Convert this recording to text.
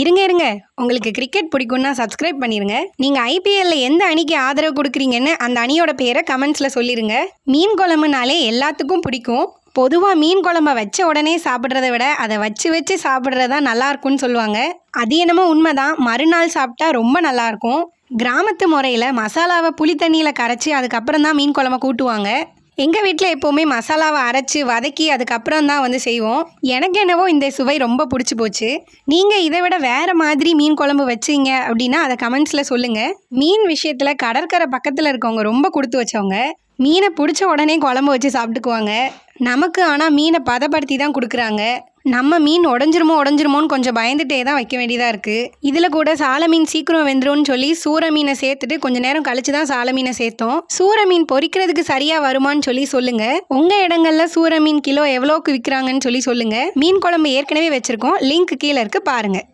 இருங்க இருங்க. உங்களுக்கு கிரிக்கெட் பிடிக்கும்னா சப்ஸ்கிரைப் பண்ணிருங்க. நீங்கள் ஐபிஎல்ல எந்த அணிக்கு ஆதரவு கொடுக்குறீங்கன்னு அந்த அணியோட பேரை கமெண்ட்ஸில் சொல்லிருங்க. மீன் குழம்புனாலே எல்லாத்துக்கும் பிடிக்கும். பொதுவாக மீன் குழம்ப வச்ச உடனே சாப்பிட்றத விட அதை வச்சு வச்சு சாப்பிட்றது தான் நல்லா இருக்கும்னு சொல்லுவாங்க. அது என்னமோ உண்மைதான். மறுநாள் சாப்பிட்டா ரொம்ப நல்லா இருக்கும். கிராமத்து முறையில் மசாலாவை புளி தண்ணியில் கரைச்சி அதுக்கப்புறம் தான் மீன் குழம்ப கூட்டுவாங்க. எங்கள் வீட்டில் எப்போவுமே மசாலாவை அரைச்சி வதக்கி அதுக்கப்புறம் தான் வந்து செய்வோம். எனக்கு என்னவோ இந்த சுவை ரொம்ப பிடிச்சி போச்சு. நீங்கள் இதை விட வேறு மாதிரி மீன் குழம்பு வச்சீங்க அப்படின்னா அதை கமெண்ட்ஸில் சொல்லுங்கள் மீன் விஷயத்தில் கடற்கரை பக்கத்தில் இருக்கவங்க ரொம்ப கொடுத்து வச்சவங்க. மீனை பிடிச்ச உடனே குழம்பு வச்சு சாப்பிட்டுக்குவாங்க. நமக்கு ஆனால் மீனை பதப்படுத்தி தான் கொடுக்குறாங்க. நம்ம மீன் உடஞ்சிருமோ உடஞ்சிருமோன்னு கொஞ்சம் பயந்துட்டே தான் வைக்க வேண்டியதாக இருக்குது இதில் கூட சால மீன் சீக்கிரம் வெந்துரும்னு சொல்லி சூற மீனை சேர்த்துட்டு கொஞ்சம் நேரம் கழிச்சு தான் சால மீனை சேர்த்தோம். சூற மீன் பொரிக்கிறதுக்கு சரியாக வருமான்னு சொல்லி சொல்லுங்கள் உங்கள் இடங்களில் சூற மீன் கிலோ எவ்வளோக்கு விற்கிறாங்கன்னு சொல்லி சொல்லுங்கள் மீன் குழம்பு ஏற்கனவே வச்சுருக்கோம். லிங்க் கீழே இருக்கு பாருங்கள்